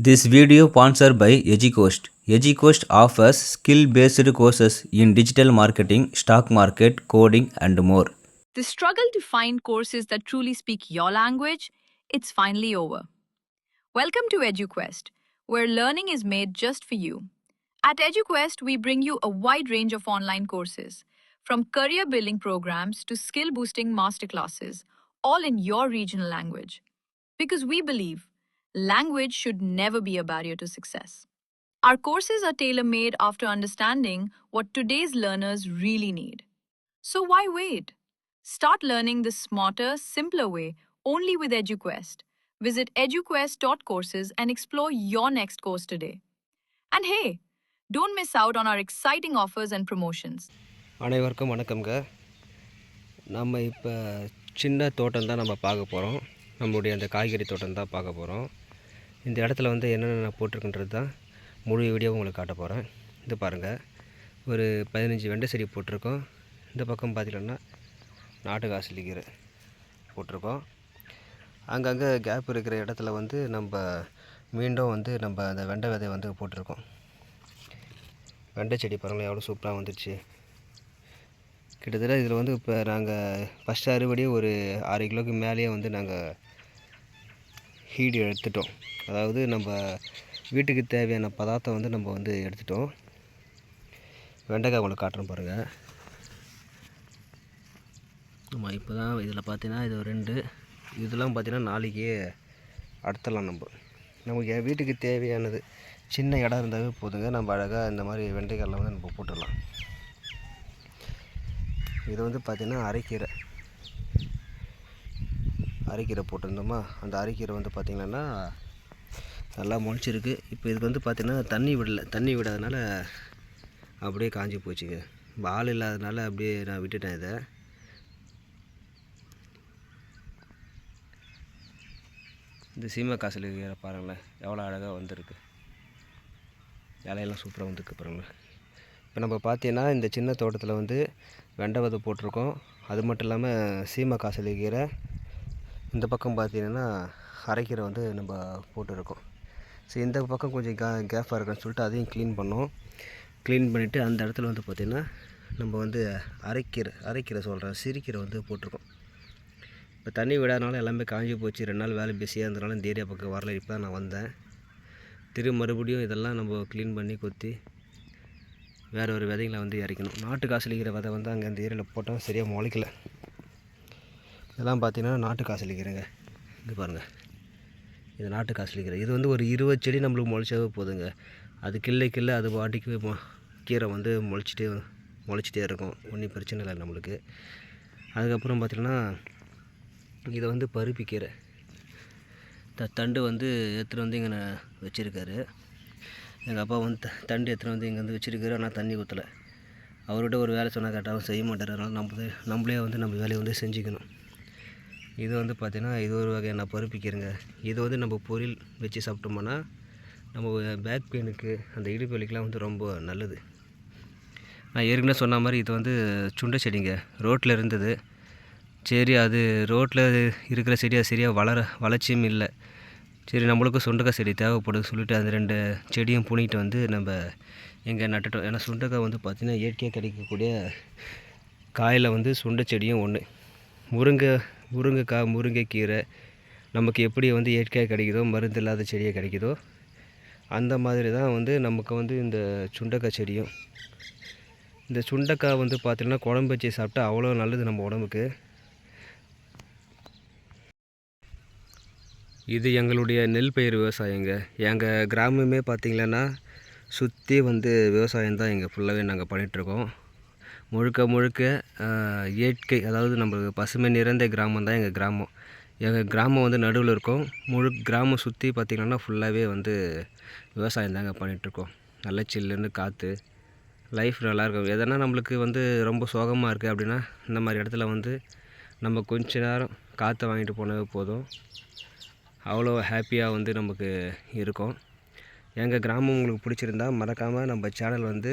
This video sponsored by EduCoast. EduCoast offers skill-based courses in digital marketing, stock market, coding, and more. The struggle to find courses that truly speak your language, it's finally over. Welcome to EduQuest, where learning is made just for you. At EduQuest, we bring you a wide range of online courses, from career building programs to skill boosting masterclasses, all in your regional language. Because we believe language should never be a barrier to success. Our courses are tailor made after understanding what today's learners really need. So why wait? Start learning the smarter, simpler way only with EduQuest. Visit eduquest.courses and explore your next course today. And hey, don't miss out on our exciting offers and promotions. அனைவருக்கும் வணக்கம்ங்க நம்ம இப்போ சின்ன தோட்டம் தான் நம்ம பார்க்க போகிறோம் நம்மளுடைய அந்த காய்கறி தோட்டம் தான் பார்க்க போகிறோம் இந்த இடத்துல வந்து என்னென்ன போட்டிருக்குன்றது தான் முழு வீடியோவும் உங்களுக்கு காட்ட போகிறேன் இது பாருங்கள் ஒரு பதினஞ்சு வெண்டை செடி போட்டிருக்கோம். இந்த பக்கம் பார்த்திங்கன்னா நாட்டு காசு கீரை போட்டிருக்கோம். அங்கங்கே கேப் இருக்கிற இடத்துல வந்து நம்ம மீண்டும் வந்து நம்ம அந்த வெண்டை விதையை வந்து போட்டிருக்கோம். வெண்டை செடி பாருங்களேன் எவ்வளோ சூப்பராக வந்துடுச்சு கிட்டத்தட்ட இதில் வந்து இப்போ நாங்கள் ஃபஸ்ட் அறுவடையே ஒரு ஆறு கிலோக்கு மேலேயே வந்து நாங்கள் ஹீடு எடுத்துட்டோம். அதாவது நம்ம வீட்டுக்கு தேவையான பதார்த்தம் வந்து நம்ம வந்து எடுத்துட்டோம். வெண்டைக்காய் உங்களுக்கு காட்டுறேன் பாருங்கள் ஆமாம் இப்போ தான் இதில் பார்த்தீங்கன்னா இது ரெண்டு இதெல்லாம் பார்த்தீங்கன்னா நாளைக்கே அடுத்தலாம் நம்ம. நமக்கு என் வீட்டுக்கு தேவையானது சின்ன இடம் இருந்தாவே போதுங்க. நம்ம அழகாக இந்த மாதிரி வெண்டைக்காயெல்லாம் வந்து நம்ம போட்டுடலாம். இது வந்து பார்த்திங்கன்னா அரைக்கீரை. அரைக்கீரை போட்டிருந்தோமா? அந்த அரைக்கீரை வந்து பார்த்திங்கன்னா நல்லா முளைச்சிருக்கு. இப்போ இதுக்கு வந்து பார்த்திங்கன்னா தண்ணி விடல தண்ணி விடாதனால அப்படியே காஞ்சி போச்சுங்க. இப்போ ஆள் இல்லாதனால அப்படியே நான் விட்டுட்டேன் இதை. இந்த சீமை காசில் கீரை பாருங்களேன் எவ்வளோ அழகாக வந்திருக்கு. இலையெல்லாம் சூப்பராக வந்திருக்கு பாருங்களேன். இப்போ நம்ம பார்த்தீங்கன்னா இந்த சின்ன தோட்டத்தில் வந்து வெண்டை விதை போட்டிருக்கோம். அது மட்டும் இல்லாமல் சீமை காசில் கீரை இந்த பக்கம் பார்த்தீங்கன்னா அரைக்கீரை வந்து நம்ம போட்டிருக்கோம். ஸோ இந்த பக்கம் கொஞ்சம் கே கேஃபாக இருக்குன்னு சொல்லிட்டு அதையும் க்ளீன் பண்ணோம். க்ளீன் பண்ணிவிட்டு அந்த இடத்துல வந்து பார்த்திங்கன்னா நம்ம வந்து அரைக்கீரை அரைக்கீரை சொல்கிறேன் சிறுக்கீரை வந்து போட்டிருக்கோம். இப்போ தண்ணி விடாதனால எல்லாமே காஞ்சி போச்சு. ரெண்டு நாள் வேலை பிஸியாக இருந்தனால இந்த ஏரியா பக்கம் வரல. இப்போ தான் நான் வந்தேன். திரு மறுபடியும் இதெல்லாம் நம்ம க்ளீன் பண்ணி கொத்தி வேறு ஒரு விதைகளை வந்து இறக்கணும். நாட்டு காசுலிக்கிற விதை வந்து அங்கே அந்த ஏரியாவில் போட்டால் சரியாக முளைக்கல. இதெல்லாம் பார்த்தீங்கன்னா நாட்டு காசுலிக்கிறேங்க இது பாருங்கள் இது நாட்டு காசுலிக்கிறேன் இது வந்து ஒரு இருபது செடி நம்மளுக்கு முளைச்சாவே போதுங்க. அது கிள்ளை கிள்ளை அது பாட்டிக்கு கீரை வந்து முளைச்சிட்டே முளைச்சிட்டே இருக்கும். ஒன்றும் பிரச்சனை இல்லை நம்மளுக்கு. அதுக்கப்புறம் பார்த்திங்கன்னா இதை வந்து பருப்பி கீரை. த தண்டு வந்து எடுத்துகிட்டு வந்து இங்கே வச்சுருக்காரு. எங்கள் அப்பா வந்து த தண்டு எடுத்துகிட்டு வந்து இங்கே வந்து வச்சுருக்காரு. ஆனால் தண்ணி ஊற்றலை அவர்கிட்ட ஒரு வேலை சொன்னால் கரெக்டாகவும் செய்ய மாட்டார். அதனால் நம்ம நம்மளே வந்து நம்ம வேலையை வந்து செஞ்சுக்கணும். இது வந்து பார்த்திங்கன்னா இது ஒரு வகையான பருப்பிக்கிறங்க இது வந்து நம்ம பொரியல் வச்சு சாப்பிட்டோம்னா நம்ம பேக் பெயினுக்கு அந்த இடுப்பு வலிக்கெலாம் வந்து ரொம்ப நல்லது. நான் ஏற்கனவே சொன்ன மாதிரி இது வந்து சுண்டை செடிங்க. ரோட்டில் இருந்தது. சரி அது ரோட்டில் இருக்கிற செடி அது சரியாக வளர வளர்ச்சியும் இல்லை. சரி நம்மளுக்கும் சுண்டக்காய் செடி தேவைப்படுது சொல்லிட்டு அந்த ரெண்டு செடியும் புனிட்டு வந்து நம்ம எங்கே நட்டுட்டோம். ஏன்னா சுண்டக்காய் வந்து பார்த்திங்கன்னா இயற்கையாக கிடைக்கக்கூடிய காயில் வந்து சுண்டை செடியும் ஒன்று முருங்கை முருங்கைக்காய் முருங்கைக்கீரை நமக்கு எப்படி வந்து இயற்கையாக கிடைக்குதோ மருந்து இல்லாத செடியாக கிடைக்குதோ அந்த மாதிரி தான் வந்து நமக்கு வந்து இந்த சுண்டக்காய் செடியும். இந்த சுண்டக்காய் வந்து பார்த்திங்கன்னா குழம்பு வச்சு சாப்பிட்டா அவ்வளோ நல்லது நம்ம உடம்புக்கு. இது எங்களுடைய நெல் பயிர் விவசாயங்க. எங்கள் கிராமமே பார்த்திங்கன்னா சுற்றி வந்து விவசாயம் தான் இங்கே ஃபுல்லாகவே நாங்கள் பண்ணிகிட்ருக்கோம் முழுக்க முழுக்க இயற்கை அதாவது நம்மளுக்கு பசுமை நிறைந்த கிராமம் தான் எங்கள் கிராமம். எங்கள் கிராமம் வந்து நடுவில் இருக்கும். முழு கிராமம் சுற்றி பார்த்திங்கன்னா ஃபுல்லாகவே வந்து விவசாயம் தாங்க பண்ணிகிட்ருக்கோம் நல்ல சில்லுன்னு காற்று லைஃப் நல்லாயிருக்கும் எதனா நம்மளுக்கு வந்து ரொம்ப சோகமாக இருக்குது அப்படின்னா இந்த மாதிரி இடத்துல வந்து நம்ம கொஞ்ச நேரம் காற்றை வாங்கிட்டு போனவே போதும். அவ்வளோ ஹாப்பியாக வந்து நமக்கு இருக்கும். எங்கள் கிராமம் உங்களுக்கு பிடிச்சிருந்தா மறக்காமல் நம்ம சேனல் வந்து